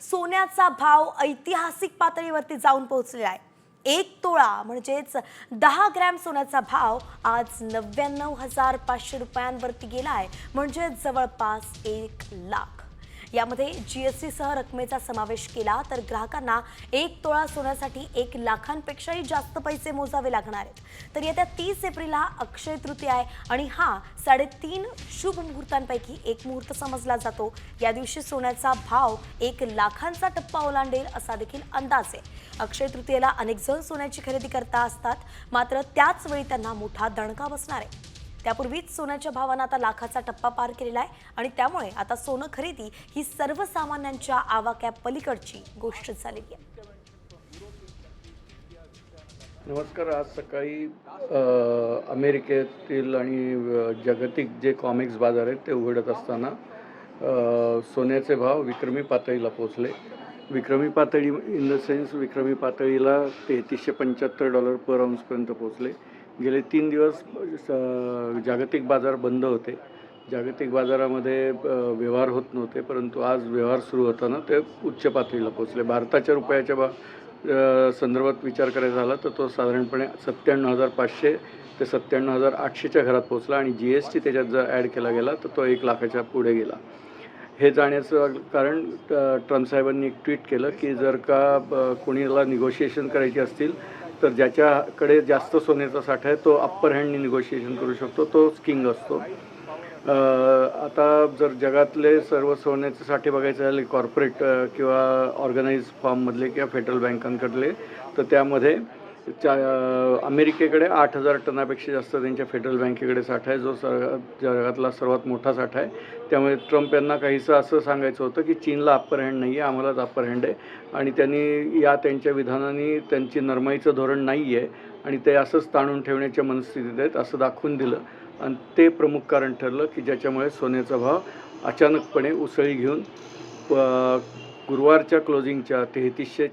सोन्याचा भाव ऐतिहासिक पातळीवरती जाऊन पोहोचलेला आहे. एक तोळा म्हणजेच दहा ग्रॅम सोन्याचा भाव आज नव्याण्णव हजार पाचशे रुपयांवरती गेला आहे. म्हणजे जवळपास एक लाख. यामध्ये जीएसटी सह रकमेचा समावेश केला तर ग्राहकांना एक तोळा सोन्यासाठी एक लाखांपेक्षाही जास्त पैसे मोजावे लागणार आहेत. तर येत्या तीस एप्रिलला अक्षय तृतीया आहे आणि हा साडेतीन शुभ मुहूर्तांपैकी एक मुहूर्त समजला जातो. या दिवशी सोन्याचा भाव एक लाखांचा टप्पा ओलांडेल असा देखील अंदाज आहे. अक्षय तृतीयेला अनेक जण सोन्याची खरेदी करता असतात मात्र त्याच वेळी त्यांना मोठा दणका बसणार आहे. त्यापूर्वीच सोन्याच्या भावानं आता लाखाचा टप्पा पार केलेला आहे आणि त्यामुळे आता सोनं खरेदी ही सर्वसामान्यांच्या आवाक्या पलीकडची गोष्ट झालेली आहे. नमस्कार आज सकाळी अमेरिकेतील आणि जागतिक जे कॉमिक्स बाजार आहेत ते उघडत असताना सोन्याचे भाव विक्रमी पातळीला पोचले विक्रमी पातळी इन द सेन्स विक्रमी पातळीला तेहतीसशे पंच्याहत्तर डॉलर पर आउन्सपर्यंत पोचले गेले तीन दिवस जागतिक बाजार बंद होते. जागतिक बाजारामध्ये व्यवहार होत नव्हते परंतु आज व्यवहार सुरू होताना ते उच्च पातळीला पोचले भारताच्या रुपयाच्या बा संदर्भात विचार करायचा झाला तर तो साधारणपणे सत्त्याण्णव हजार पाचशे ते सत्त्याण्णव हजार आठशेच्या घरात पोचला आणि जी एस टी त्याच्यात जर ॲड केला गेला तर तो एक लाखाच्या पुढे गेला. हे जाण्याचं कारण ट्रम्प साहेबांनी एक ट्विट केलं की जर का कोणीला निगोशिएशन करायची असतील तर ज्याच्याकडे जास्त सोन्याचा साठा आहे तो अप्पर हँडनी निगोशिएशन करू शकतो तोच किंग असतो. आता जर जगातले सर्व सोन्याचे साठे बघायचे झाले कॉर्पोरेट किंवा ऑर्गनाइज फॉर्ममधले किंवा फेडरल बँकांकडले तर त्यामध्ये चा अमेरिकेकडे आठ हजार टनापेक्षा जास्त त्यांच्या फेडरल बँकेकडे साठा आहे. जो सर जगातला सर्वात मोठा साठा आहे. त्यामुळे ट्रम्प यांना काहीसं असं सांगायचं होतं की चीनला अप्पर हँड नाही आहे आम्हालाच अप्पर हँड आहे. आणि त्यांनी या त्यांच्या विधानाने त्यांची नरमाईचं धोरण नाही आहे आणि ते असंच ताणून ठेवण्याच्या मनस्थितीत आहेत असं दाखवून दिलं. आणि ते प्रमुख कारण ठरलं की ज्याच्यामुळे सोन्याचा भाव अचानकपणे उसळी घेऊन प- गुरुवारच्या क्लोजिंगच्या तेहतीसशे